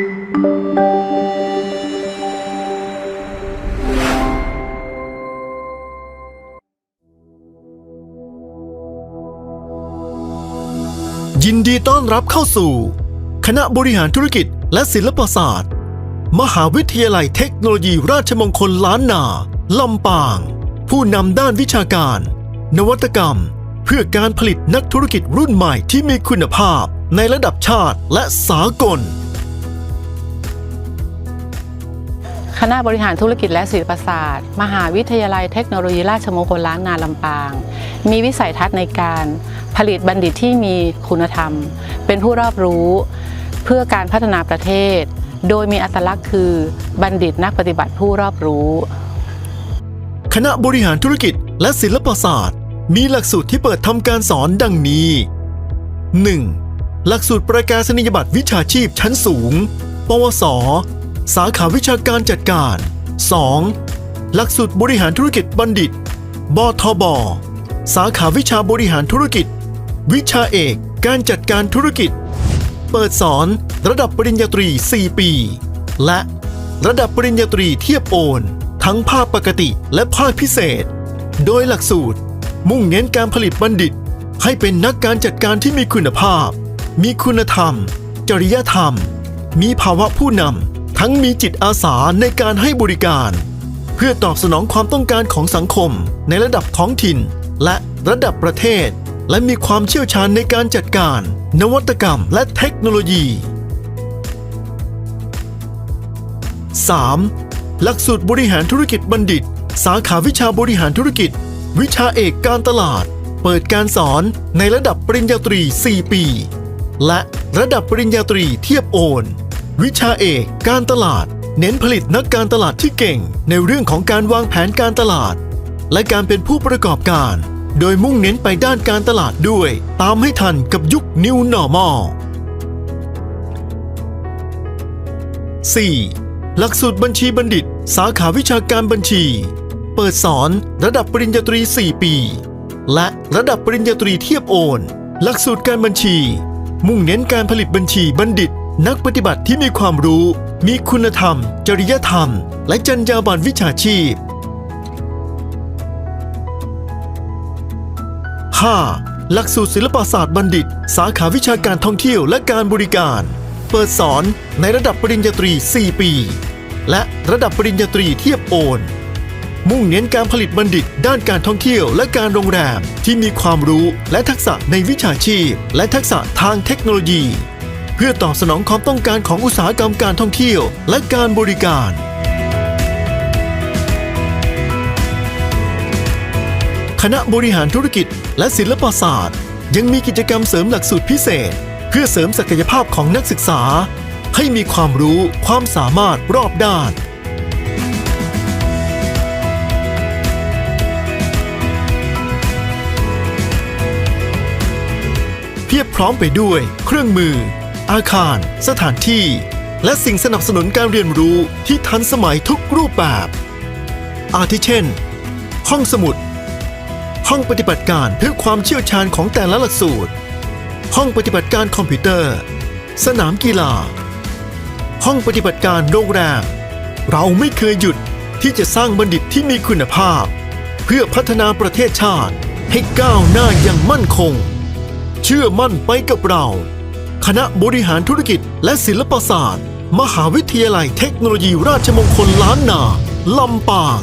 ยินดีต้อนรับเข้าสู่ คณะบริหารธุรกิจและศิลปศาสตร์ มหาวิทยาลัยเทคโนโลยีราชมงคลล้านนา ลำปาง ผู้นำด้านวิชาการ นวัตกรรม เพื่อการผลิตนักธุรกิจรุ่นใหม่ที่มีคุณภาพในระดับชาติและสากล คณะบริหารธุรกิจและศิลปศาสตร์ มหาวิทยาลัยเทคโนโลยีราชมงคลล้านนาลำปาง มีวิสัยทัศน์ในการผลิตบัณฑิตที่มีคุณธรรม เป็นผู้รอบรู้ เพื่อการพัฒนาประเทศ โดยมีอัตลักษณ์คือบัณฑิตนักปฏิบัติผู้รอบรู้ คณะบริหารธุรกิจและศิลปศาสตร์ มีหลักสูตรที่เปิดทำการสอนดังนี้ 1. หลักสูตรประกาศนียบัตรวิชาชีพชั้นสูง ปวส สาขาวิชาการจัดการ 2. หลักสูตรบริหารธุรกิจบัณฑิต บทบ สาขาวิชาบริหารธุรกิจ วิชาเอกการจัดการธุรกิจ เปิดสอนระดับปริญญาตรี 4 ปี และระดับปริญญาตรีเทียบโอน ทั้งภาคปกติและภาคพิเศษ โดยหลักสูตร มุ่งเน้นการผลิตบัณฑิต ให้เป็นนักการจัดการที่มีคุณภาพ มีคุณธรรม จริยธรรม มีภาวะผู้นำ ทั้งมีจิตอาสาในการให้บริการ เพื่อตอบสนองความต้องการของสังคมในระดับท้องถิ่น และระดับประเทศ และมีความเชี่ยวชาญในการจัดการ นวัตกรรมและเทคโนโลยี 3. หลักสูตรบริหารธุรกิจบัณฑิต สาขาวิชาบริหารธุรกิจ วิชาเอกการตลาด เปิดการสอนในระดับปริญญาตรี 4 ปี และระดับปริญญาตรีเทียบโอน วิชาเอกการตลาด เน้นผลิตนักการตลาดที่เก่ง ในเรื่องของการวางแผนการตลาด และการเป็นผู้ประกอบการ โดยมุ่งเน้นไปด้านการตลาดด้วย ตามให้ทันกับยุค New Normal 4. หลักสูตรบัญชีบัณฑิต สาขาวิชาการบัญชี เปิดสอนระดับปริญญาตรี 4 ปี และระดับปริญญาตรีเทียบโอน หลักสูตรการบัญชี มุ่งเน้นการผลิตบัญชีบัณฑิต นักปฏิบัติที่มีความรู้ มีคุณธรรม จริยธรรม และจรรยาบรรณวิชาชีพ 5. หลักสูตรศิลปศาสตร์บัณฑิต สาขาวิชาการท่องเที่ยวและการบริการ เปิดสอนในระดับปริญญาตรี 4 ปี และระดับปริญญาตรีเทียบโอน มุ่งเน้นการผลิตบัณฑิต ด้านการท่องเที่ยวและการโรงแรมที่มีความรู้และทักษะในวิชาชีพ และทักษะทางเทคโนโลยี เพื่อตอบสนองความต้องการของอุตสาหกรรมการท่องเที่ยว และการบริการ คณะบริหารธุรกิจและศิลปศาสตร์ ยังมีกิจกรรมเสริมหลักสูตรพิเศษ เพื่อเสริมศักยภาพของนักศึกษา ให้มีความรู้ความสามารถรอบด้านเพียบพร้อมไปด้วยเครื่องมือ อาคาร สถานที่ และสิ่งสนับสนุนการเรียนรู้ที่ทันสมัยทุกรูปแบบ อาทิเช่น ห้องสมุด ห้องปฏิบัติการเพื่อความเชี่ยวชาญของแต่ละหลักสูตร ห้องปฏิบัติการคอมพิวเตอร์ สนามกีฬา ห้องปฏิบัติการโรงแรม เราไม่เคยหยุดที่จะสร้างบัณฑิตที่มีคุณภาพ เพื่อพัฒนาประเทศชาติให้ก้าวหน้าอย่างมั่นคง เชื่อมั่นไปกับเรา คณะบริหารธุรกิจและศิลปศาสตร์ มหาวิทยาลัยเทคโนโลยีราชมงคลล้านนา ลำปาง